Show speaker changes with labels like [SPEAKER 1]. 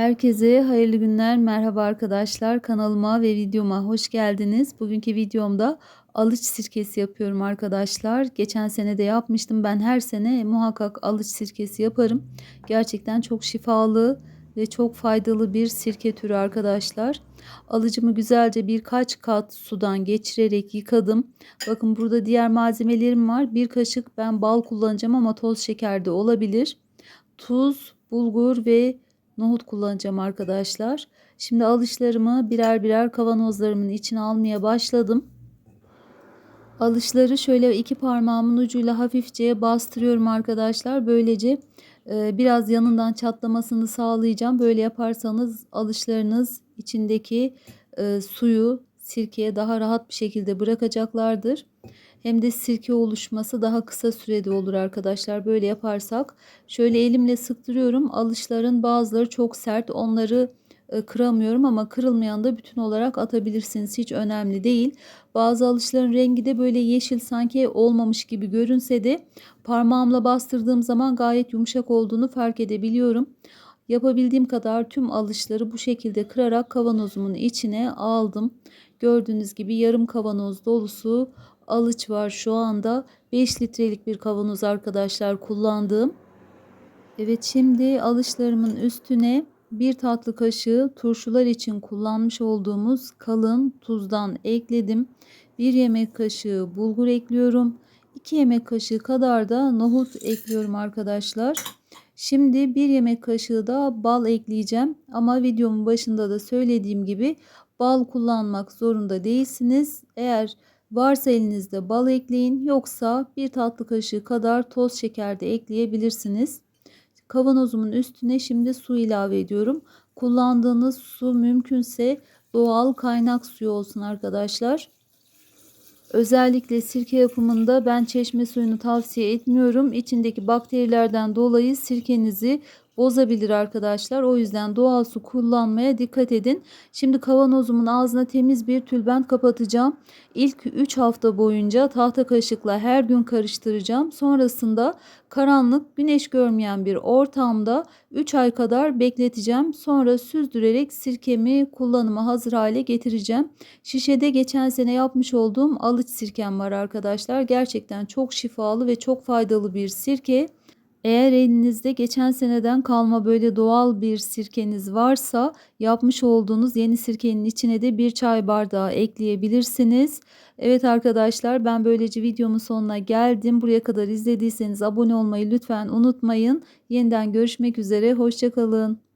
[SPEAKER 1] Herkese hayırlı günler. Merhaba arkadaşlar. Kanalıma ve videoma hoş geldiniz. Bugünkü videomda alıç sirkesi yapıyorum arkadaşlar. Geçen sene de yapmıştım. Ben her sene muhakkak alıç sirkesi yaparım. Gerçekten çok şifalı ve çok faydalı bir sirke türü arkadaşlar. Alıcımı güzelce birkaç kat sudan geçirerek yıkadım. Bakın burada diğer malzemelerim var. Bir kaşık ben bal kullanacağım ama toz şeker de olabilir. Tuz, bulgur ve nohut kullanacağım arkadaşlar. Şimdi alışlarımı birer birer kavanozlarımın içine almaya başladım. Alışları şöyle iki parmağımın ucuyla hafifçe bastırıyorum arkadaşlar. Böylece e, biraz yanından çatlamasını sağlayacağım. Böyle yaparsanız alışlarınız içindeki e, suyu sirkeye daha rahat bir şekilde bırakacaklardır. Hem de sirke oluşması daha kısa sürede olur arkadaşlar. Böyle yaparsak şöyle elimle sıktırıyorum. Alışların bazıları çok sert. Onları e, kıramıyorum ama kırılmayan da bütün olarak atabilirsiniz. Hiç önemli değil. Bazı alışların rengi de böyle yeşil sanki olmamış gibi görünse de parmağımla bastırdığım zaman gayet yumuşak olduğunu fark edebiliyorum. Yapabildiğim kadar tüm alışları bu şekilde kırarak kavanozumun içine aldım. Gördüğünüz gibi yarım kavanoz dolusu alıç var şu anda. 5 litrelik bir kavanoz arkadaşlar kullandığım. Evet şimdi alışlarımın üstüne bir tatlı kaşığı turşular için kullanmış olduğumuz kalın tuzdan ekledim. Bir yemek kaşığı bulgur ekliyorum. 2 yemek kaşığı kadar da nohut ekliyorum arkadaşlar. Şimdi bir yemek kaşığı da bal ekleyeceğim. Ama videomun başında da söylediğim gibi bal kullanmak zorunda değilsiniz. Eğer varsa elinizde bal ekleyin yoksa bir tatlı kaşığı kadar toz şeker de ekleyebilirsiniz. Kavanozumun üstüne şimdi su ilave ediyorum. Kullandığınız su mümkünse doğal kaynak suyu olsun arkadaşlar. Özellikle sirke yapımında ben çeşme suyunu tavsiye etmiyorum. İçindeki bakterilerden dolayı sirkenizi bozabilir arkadaşlar. O yüzden doğal su kullanmaya dikkat edin. Şimdi kavanozumun ağzına temiz bir tülbent kapatacağım. İlk 3 hafta boyunca tahta kaşıkla her gün karıştıracağım. Sonrasında karanlık, güneş görmeyen bir ortamda 3 ay kadar bekleteceğim. Sonra süzdürerek sirkemi kullanıma hazır hale getireceğim. Şişede geçen sene yapmış olduğum alıç sirkem var arkadaşlar. Gerçekten çok şifalı ve çok faydalı bir sirke. Eğer elinizde geçen seneden kalma böyle doğal bir sirkeniz varsa yapmış olduğunuz yeni sirkenin içine de bir çay bardağı ekleyebilirsiniz. Evet arkadaşlar ben böylece videomun sonuna geldim. Buraya kadar izlediyseniz abone olmayı lütfen unutmayın. Yeniden görüşmek üzere. Hoşçakalın.